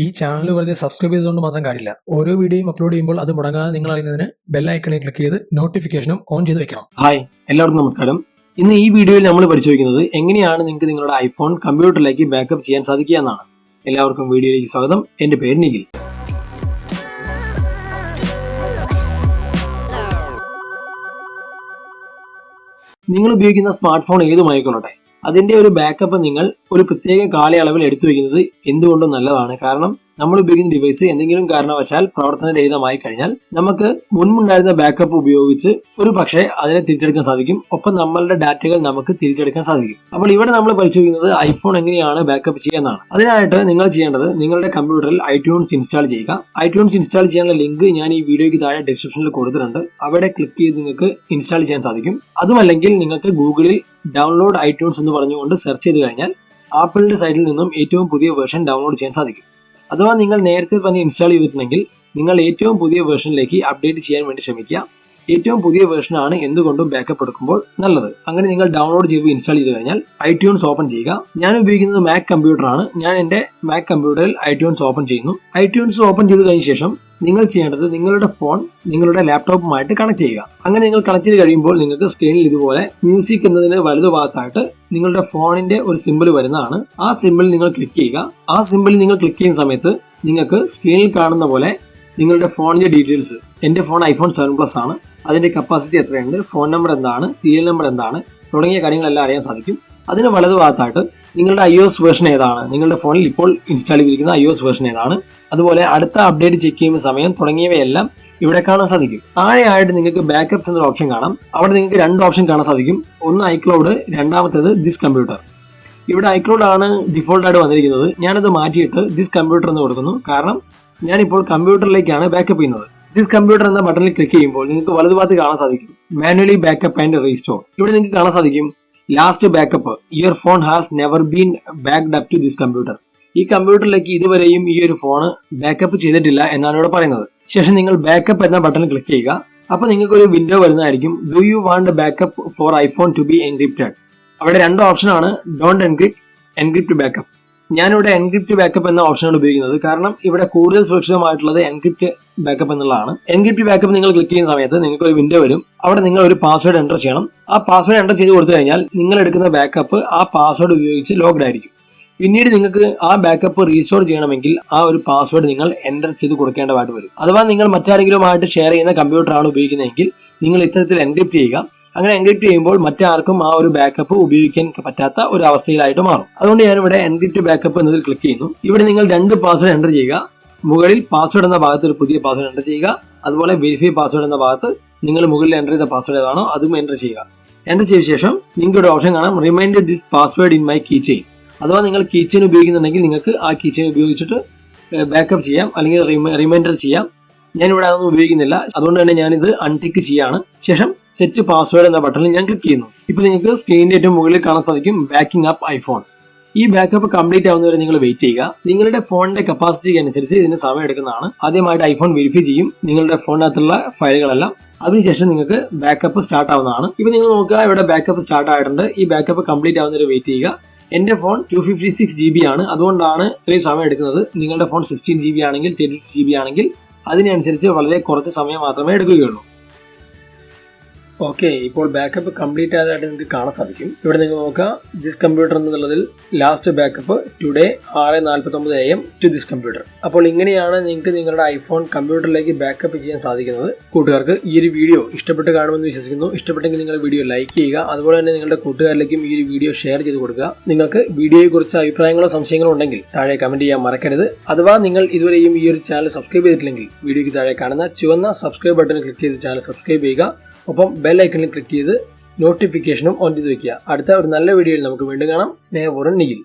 ഈ ചാനൽ വെറുതെ സബ്സ്ക്രൈബ് ചെയ്തുകൊണ്ട് മാത്രം കാര്യമില്ല. ഓരോ വീഡിയോയും അപ്ലോഡ് ചെയ്യുമ്പോൾ അത് മുടങ്ങാതെ നിങ്ങൾ അറിയുന്നതിന് ബെല്ലൈക്കണിൽ ക്ലിക്ക് ചെയ്ത് നോട്ടിഫിക്കേഷനും ഓൺ ചെയ്ത് വെക്കണം. ഹായ് എല്ലാവർക്കും നമസ്കാരം. ഇന്ന് ഈ വീഡിയോയിൽ നമ്മൾ പരിശോധിക്കുന്നത് എങ്ങനെയാണ് നിങ്ങൾക്ക് നിങ്ങളുടെ ഐഫോൺ കമ്പ്യൂട്ടറിലേക്ക് ബാക്കപ്പ് ചെയ്യാൻ സാധിക്കുക എന്നാണ്. എല്ലാവർക്കും വീഡിയോയിലേക്ക് സ്വാഗതം. എന്റെ പേര് നിഖിൽ. നിങ്ങൾ ഉപയോഗിക്കുന്ന സ്മാർട്ട് ഫോൺ ഏതുമായിക്കൊള്ളട്ടെ? അതിന്റെ ഒരു ബാക്കപ്പ് നിങ്ങൾ ഒരു പ്രത്യേക കാലയളവിൽ എടുത്തു വയ്ക്കുന്നത് എന്തുകൊണ്ടും നല്ലതാണ്. കാരണം നമ്മൾ ഉപയോഗിക്കുന്ന ഡിവൈസ് എന്തെങ്കിലും കാരണവശാൽ പ്രവർത്തനരഹിതമായി കഴിഞ്ഞാൽ നമുക്ക് മുൻപുണ്ടായിരുന്ന ബാക്കപ്പ് ഉപയോഗിച്ച് ഒരു പക്ഷേ അതിനെ തിരിച്ചെടുക്കാൻ സാധിക്കും. ഒപ്പം നമ്മളുടെ ഡാറ്റകൾ നമുക്ക് തിരിച്ചെടുക്കാൻ സാധിക്കും. അപ്പോൾ ഇവിടെ നമ്മൾ പരിശോധിക്കുന്നത് ഐഫോൺ എങ്ങനെയാണ് ബാക്കപ്പ് ചെയ്യുന്നതാണ്. അതിനായിട്ട് നിങ്ങൾ ചെയ്യേണ്ടത് നിങ്ങളുടെ കമ്പ്യൂട്ടറിൽ ഐട്യൂൺസ് ഇൻസ്റ്റാൾ ചെയ്യുക. ഐട്യൂൺസ് ഇൻസ്റ്റാൾ ചെയ്യാനുള്ള ലിങ്ക് ഞാൻ ഈ വീഡിയോയ്ക്ക് താഴെ ഡിസ്ക്രിപ്ഷനിൽ കൊടുത്തിട്ടുണ്ട്. അവിടെ ക്ലിക്ക് ചെയ്ത് നിങ്ങൾക്ക് ഇൻസ്റ്റാൾ ചെയ്യാൻ സാധിക്കും. അതുമല്ലെങ്കിൽ നിങ്ങൾക്ക് ഗൂഗിളിൽ ഡൗൺലോഡ് ഐട്യൂൺസ് എന്ന് പറഞ്ഞുകൊണ്ട് സെർച്ച് ചെയ്ത് കഴിഞ്ഞാൽ ആപ്പിളിന്റെ സൈറ്റിൽ നിന്നും ഏറ്റവും പുതിയ വേർഷൻ ഡൗൺലോഡ് ചെയ്യാൻ സാധിക്കും. അഥവാ നിങ്ങൾ നേരത്തെ തന്നെ ഇൻസ്റ്റാൾ ചെയ്തിട്ടുണ്ടെങ്കിൽ നിങ്ങൾ ഏറ്റവും പുതിയ വേർഷനിലേക്ക് അപ്ഡേറ്റ് ചെയ്യാൻ വേണ്ടി ശ്രമിക്കുക. ഏറ്റവും പുതിയ വേർഷനാണ് എന്തുകൊണ്ടും ബാക്കപ്പ് എടുക്കുമ്പോൾ നല്ലത്. അങ്ങനെ നിങ്ങൾ ഡൗൺലോഡ് ചെയ്ത് ഇൻസ്റ്റാൾ ചെയ്ത് കഴിഞ്ഞാൽ ഐട്യൂൺസ് ഓപ്പൺ ചെയ്യുക. ഞാൻ ഉപയോഗിക്കുന്നത് മാക് കമ്പ്യൂട്ടറാണ് ഞാൻ എന്റെ മാക് കമ്പ്യൂട്ടറിൽ ഐട്യൂൺസ് ഓപ്പൺ ചെയ്യുന്നു. ഐട്യൂൺസ് ഓപ്പൺ ചെയ്ത് കഴിഞ്ഞ ശേഷം നിങ്ങൾ ചെയ്യേണ്ടത് നിങ്ങളുടെ ഫോൺ നിങ്ങളുടെ ലാപ്ടോപ്പുമായിട്ട് കണക്ട് ചെയ്യുക. അങ്ങനെ നിങ്ങൾ കണക്ട് ചെയ്ത് കഴിയുമ്പോൾ നിങ്ങൾക്ക് സ്ക്രീനിൽ ഇതുപോലെ മ്യൂസിക് എന്നതിന് വലതുഭാഗത്തായിട്ട് നിങ്ങളുടെ ഫോണിന്റെ ഒരു സിമ്പിൾ വരുന്നതാണ്. ആ സിമ്പിൾ നിങ്ങൾ ക്ലിക്ക് ചെയ്യുക. ആ സിമ്പിൾ നിങ്ങൾ ക്ലിക്ക് ചെയ്യുന്ന സമയത്ത് നിങ്ങൾക്ക് സ്ക്രീനിൽ കാണുന്ന പോലെ നിങ്ങളുടെ ഫോണിന്റെ ഡീറ്റെയിൽസ് എന്റെ ഫോൺ ഐഫോൺ സെവൻ പ്ലസ് ആണ്. അതിന്റെ കപ്പാസിറ്റി എത്രയുണ്ട്? ഫോൺ നമ്പർ എന്താണ്? സീരിയൽ നമ്പർ എന്താണ്? തുടങ്ങിയ കാര്യങ്ങളെല്ലാം അറിയാൻ സാധിക്കും. അതിന് വലതുഭാഗത്തായിട്ട് നിങ്ങളുടെ ഐ എസ് വേർഷൻ ഏതാണ്? നിങ്ങളുടെ ഫോണിൽ ഇപ്പോൾ ഇൻസ്റ്റാൾ ചെയ്തിരിക്കുന്ന ഐ എസ് വേർഷൻ ഏതാണ്? അതുപോലെ അടുത്ത അപ്ഡേറ്റ് ചെക്ക് ചെയ്യുന്ന സമയം തുടങ്ങിയവയെല്ലാം ഇവിടെ കാണാൻ സാധിക്കും. താഴെയായിട്ട് നിങ്ങൾക്ക് ബാക്കപ്സ് എന്നൊരു ഓപ്ഷൻ കാണാം. അവിടെ നിങ്ങൾക്ക് രണ്ട് ഓപ്ഷൻ കാണാൻ സാധിക്കും. ഒന്ന് ഐക്ലൗഡ് രണ്ടാമത്തേത് ദിസ് കമ്പ്യൂട്ടർ ഇവിടെ ഐക്ലൗഡ് ആണ് ഡിഫോൾട്ടായിട്ട് വന്നിരിക്കുന്നത്. ഞാനത് മാറ്റിയിട്ട് ദിസ് കമ്പ്യൂട്ടർ എന്ന് കൊടുക്കുന്നു. കാരണം ഞാനിപ്പോൾ കമ്പ്യൂട്ടറിലേക്കാണ് ബാക്കപ്പ് ചെയ്യുന്നത്. ദിസ് കമ്പ്യൂട്ടർ എന്ന ബട്ടണിൽ ക്ലിക്ക് ചെയ്യുമ്പോൾ നിങ്ങൾക്ക് വലതുഭാഗത്ത് കാണാൻ സാധിക്കും. മാനുവലി ബാക്കപ്പ് ആൻഡ് റീസ്റ്റോർ ഇവിടെ നിങ്ങൾക്ക് കാണാൻ സാധിക്കും last backup your phone has never been backed up to this computer ഈ കമ്പ്യൂട്ടറിലേക്ക് ഇതുവരെയും ഈ ഒരു ഫോൺ ബാക്കപ്പ് ചെയ്തിട്ടില്ല എന്നാണ് ഇവിടെ പറയുന്നത്. ശേഷം നിങ്ങൾ ബാക്കപ്പ് എന്ന ബട്ടൺ ക്ലിക്ക് ചെയ്യുക. അപ്പോൾ നിങ്ങൾക്ക് ഒരു വിൻഡോ വരുന്നതായിരിക്കും. Do you want backup for iPhone to be encrypted അവിടെ രണ്ട് ഓപ്ഷനാണ് ഡോണ്ട് എൻക്രിപ്റ്റ് എൻക്രിപ്റ്റ് ബാക്കപ്പ് ഞാനിവിടെ എൻക്രിപ്റ്റ് ബാക്കപ്പ് എന്ന ഓപ്ഷനാണ് ഉപയോഗിക്കുന്നത്. കാരണം ഇവിടെ കൂടുതൽ സുരക്ഷിതമായിട്ടുള്ളത് എൻക്രിപ്റ്റ് ബാക്കപ്പ് എന്നുള്ളതാണ്. എൻക്രിപ്റ്റ് ബാക്കപ്പ് നിങ്ങൾ ക്ലിക്ക് ചെയ്യുന്ന സമയത്ത് നിങ്ങൾക്ക് ഒരു വിൻഡോ വരും. അവിടെ നിങ്ങൾ ഒരു പാസ്വേഡ് എന്റർ ചെയ്യണം. ആ പാസ്വേഡ് എന്റർ ചെയ്ത് കൊടുത്തു കഴിഞ്ഞാൽ നിങ്ങൾ എടുക്കുന്ന ബാക്കപ്പ് ആ പാസ്വേഡ് ഉപയോഗിച്ച് ലോക്ക്ഡ് ആയിരിക്കും. പിന്നീട് നിങ്ങൾക്ക് ആ ബാക്കപ്പ് റീസ്റ്റോർ ചെയ്യണമെങ്കിൽ ആ ഒരു പാസ്വേഡ് നിങ്ങൾ എന്റർ ചെയ്ത് കൊടുക്കേണ്ടതായിട്ട് വരും. അഥവാ നിങ്ങൾ മറ്റാരെങ്കിലുമായിട്ട് ഷെയർ ചെയ്യുന്ന കമ്പ്യൂട്ടറാണ് ഉപയോഗിക്കുന്നതെങ്കിൽ നിങ്ങൾ ഇത്തരത്തിൽ എൻക്രിപ്റ്റ് ചെയ്യുക. അങ്ങനെ എൻക്രിപ്റ്റ് ചെയ്യുമ്പോൾ മറ്റാർക്കും ആ ഒരു ബാക്കപ്പ് ഉപയോഗിക്കാൻ പറ്റാത്ത ഒരു അവസ്ഥയിലായിട്ട് മാറും. അതുകൊണ്ട് ഞാൻ ഇവിടെ എൻക്രിപ്റ്റ് ബാക്കപ്പ് എന്നതിൽ ക്ലിക്ക് ചെയ്യുന്നു. ഇവിടെ നിങ്ങൾ രണ്ട് പാസ്വേഡ് എന്റർ ചെയ്യുക. മുകളിൽ പാസ്വേഡ് എന്ന ഭാഗത്ത് ഒരു പുതിയ പാസ്വേഡ് എന്റർ ചെയ്യുക. അതുപോലെ വെരിഫൈ പാസ്വേഡ് എന്ന ഭാഗത്ത് നിങ്ങൾ മുകളിൽ എന്റർ ചെയ്ത പാസ്വേഡ് ഏതാണോ അതും എന്റർ ചെയ്യുക. എന്റർ ചെയ്ത ശേഷം നിങ്ങൾക്ക് ഒരു ഓപ്ഷൻ കാണാം. Remind this password in my key chain അഥവാ നിങ്ങൾ കീ ചെയിൻ ഉപയോഗിക്കുന്നുണ്ടെങ്കിൽ നിങ്ങൾക്ക് ആ കീ ചെയിൻ ഉപയോഗിച്ചിട്ട് ബാക്കപ്പ് ചെയ്യാം. അല്ലെങ്കിൽ റിമൈൻഡർ ചെയ്യാം. ഞാനിവിടെ അതൊന്നും ഉപയോഗിക്കുന്നില്ല. അതുകൊണ്ട് തന്നെ ഞാനിത് അൺടിക്ക് ചെയ്യാണ്. ശേഷം സെറ്റ് പാസ്വേഡ് എന്ന ബട്ടണിൽ ഞാൻ ക്ലിക്ക് ചെയ്യുന്നു. ഇപ്പൊ നിങ്ങൾക്ക് സ്ക്രീനിന്റെ ഏറ്റവും മുകളിൽ കാണാൻ സാധിക്കും ബാക്കിംഗ് അപ്പ് ഐഫോൺ ഈ ബാക്കപ്പ് കംപ്ലീറ്റ് ആവുന്നവരെ നിങ്ങൾ വെയിറ്റ് ചെയ്യുക. നിങ്ങളുടെ ഫോണിന്റെ കപ്പാസിറ്റിക്ക് അനുസരിച്ച് ഇതിന് സമയം എടുക്കുന്നതാണ്. ആദ്യമായിട്ട് ഐഫോൺ വെരിഫൈ ചെയ്യും. നിങ്ങളുടെ ഫോണിനകത്തുള്ള ഫയലുകളെല്ലാം. അതിനുശേഷം നിങ്ങൾക്ക് ബാക്കപ്പ് സ്റ്റാർട്ട് ആവുന്നതാണ്. ഇപ്പൊ നിങ്ങൾ നോക്കുക ഇവിടെ ബാക്കപ്പ് സ്റ്റാർട്ട് ആയിട്ടുണ്ട്. ഈ ബാക്കപ്പ് കംപ്ലീറ്റ് ആവുന്നവരെ വെയിറ്റ് ചെയ്യുക. എന്റെ phone two fifty six G B ആണ്. അതുകൊണ്ടാണ് ഇത്രയും സമയം എടുക്കുന്നത്. നിങ്ങളുടെ ഫോൺ സിക്സ്റ്റീൻ ജി ബി ആണെങ്കിൽ ടെൻ ജി ബി ആണെങ്കിൽ അതിനനുസരിച്ച് വളരെ കുറച്ച് സമയം മാത്രമേ എടുക്കുകയുള്ളൂ. ഓക്കെ ഇപ്പോൾ ബാക്കപ്പ് കംപ്ലീറ്റ് ആയതായിട്ട് നിങ്ങൾക്ക് കാണാൻ സാധിക്കും. ഇവിടെ നിങ്ങൾ നോക്കുക ദിസ് കമ്പ്യൂട്ടർ എന്നുള്ളതിൽ ലാസ്റ്റ് ബാക്കപ്പ് ടുഡേ ആറ് നാൽപ്പത്തി ഒമ്പത് A M to this computer അപ്പോൾ ഇങ്ങനെയാണ് നിങ്ങൾക്ക് നിങ്ങളുടെ ഐഫോൺ കമ്പ്യൂട്ടറിലേക്ക് ബാക്കപ്പ് ചെയ്യാൻ സാധിക്കുന്നത്. കൂട്ടുകാർക്ക് ഈ ഒരു വീഡിയോ ഇഷ്ടപ്പെട്ട് കാണുമെന്ന് വിശ്വസിക്കുന്നു. ഇഷ്ടപ്പെട്ടെങ്കിൽ നിങ്ങൾ വീഡിയോ ലൈക്ക് ചെയ്യുക. അതുപോലെ തന്നെ നിങ്ങളുടെ കൂട്ടുകാരിലേക്കും ഈ ഒരു വീഡിയോ ഷെയർ ചെയ്ത് കൊടുക്കുക. നിങ്ങൾക്ക് വീഡിയോയെക്കുറിച്ച് അഭിപ്രായങ്ങളോ സംശയങ്ങളോ ഉണ്ടെങ്കിൽ താഴെ കമന്റ് ചെയ്യാൻ മറക്കരുത്. അഥവാ നിങ്ങൾ ഇതുവരെയും ഈ ഒരു ചാനൽ സബ്സ്ക്രൈബ് ചെയ്തിട്ടില്ലെങ്കിൽ വീഡിയോയ്ക്ക് താഴെ കാണുന്ന ചുവന്ന സബ്സ്ക്രൈബ് ബട്ടൺ ക്ലിക്ക് ചെയ്ത് ചാനൽ സബ്സ്ക്രൈബ് ചെയ്യുക. ഒപ്പം ബെൽ ഐക്കണിൽ ക്ലിക്ക് ചെയ്ത് നോട്ടിഫിക്കേഷനും ഓൺ ചെയ്ത് വെക്കുക. അടുത്ത ഒരു നല്ല വീഡിയോയിൽ നമുക്ക് വീണ്ടും കാണാം. സ്നേഹപൂർവം നിഖിൽ.